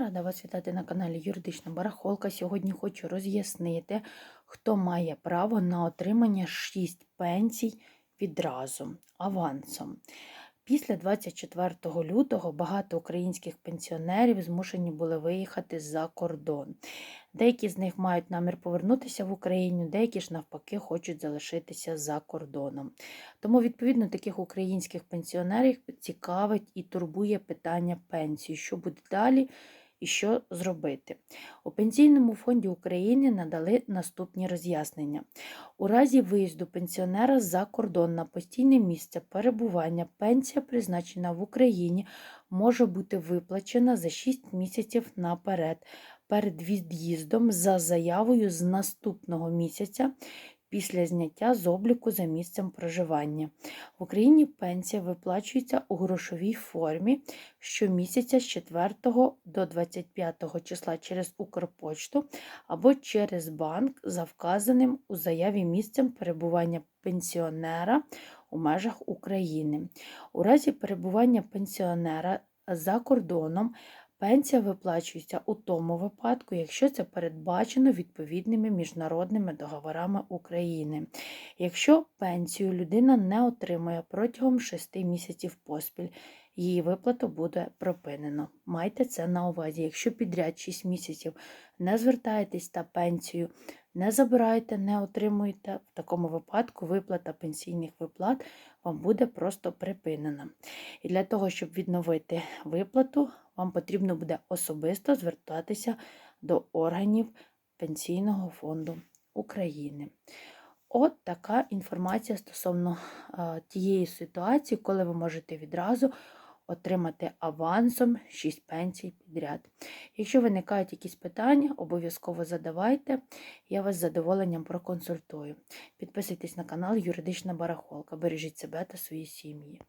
Рада вас вітати на каналі Юридична Барахолка. Сьогодні хочу роз'яснити, хто має право на отримання 6 пенсій відразу авансом. Після 24 лютого багато українських пенсіонерів змушені були виїхати за кордон. Деякі з них мають намір повернутися в Україну, деякі ж навпаки хочуть залишитися за кордоном. Тому, відповідно, таких українських пенсіонерів цікавить і турбує питання пенсії, що буде далі і що зробити. У Пенсійному фонді України надали наступні роз'яснення. У разі виїзду пенсіонера за кордон на постійне місце перебування пенсія, призначена в Україні, може бути виплачена за 6 місяців наперед перед від'їздом за заявою з наступного місяця після зняття з обліку за місцем проживання. В Україні пенсія виплачується у грошовій формі щомісяця з 4 до 25 числа через Укрпочту або через банк за вказаним у заяві місцем перебування пенсіонера у межах України. У разі перебування пенсіонера за кордоном Пенсія виплачується у тому випадку, якщо це передбачено відповідними міжнародними договорами України. Якщо пенсію людина не отримує протягом 6 місяців поспіль, її виплату буде припинено. Майте це на увазі. Якщо підряд 6 місяців не звертаєтесь та пенсію, не забираєте, не отримуєте, в такому випадку виплата пенсійних виплат вам буде просто припинена. І для того, щоб відновити виплату, вам потрібно буде особисто звертатися до органів Пенсійного фонду України. От така інформація стосовно тієї ситуації, коли ви можете відразу отримати авансом 6 пенсій підряд. Якщо виникають якісь питання, обов'язково задавайте, я вас з задоволенням проконсультую. Підписуйтесь на канал Юридична Барахолка. Бережіть себе та свої сім'ї.